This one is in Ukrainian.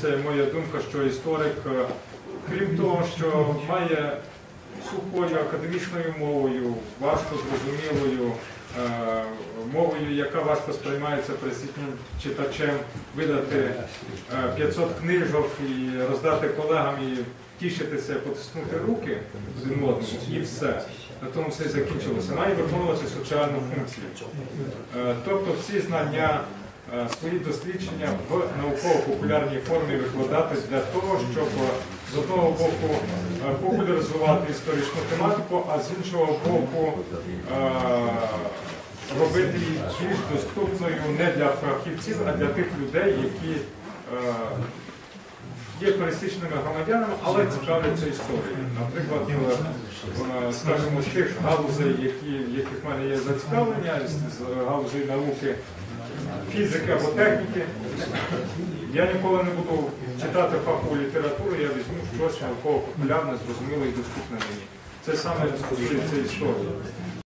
Це моя думка, що історик, е, крім того, що має сухою академічною мовою, важко зрозумілою е, мовою, яка важко сприймається пересічним читачем, видати е, 500 книжок і роздати колегам і тішитися, потиснути руки один одному і все. На тому все закінчилося. Має виконувати соціальну функцію. Е, Тобто всі знання, е, свої дослідження в науково-популярній формі викладати для того, щоб е, з одного боку е, популяризувати історичну тематику, а з іншого боку е, робити її більш доступною не для фахівців, а для тих людей, які е, є пересічними громадянами, але цікавляться історією. Наприклад, е, скажімо, з тих галузей, які, яких в мене є зацікавлення, з, галузей науки, фізики або техніки, я ніколи не буду читати фахову літературу, я візьму щось науково популярне, зрозуміле і доступне мені. Це саме стосується історії.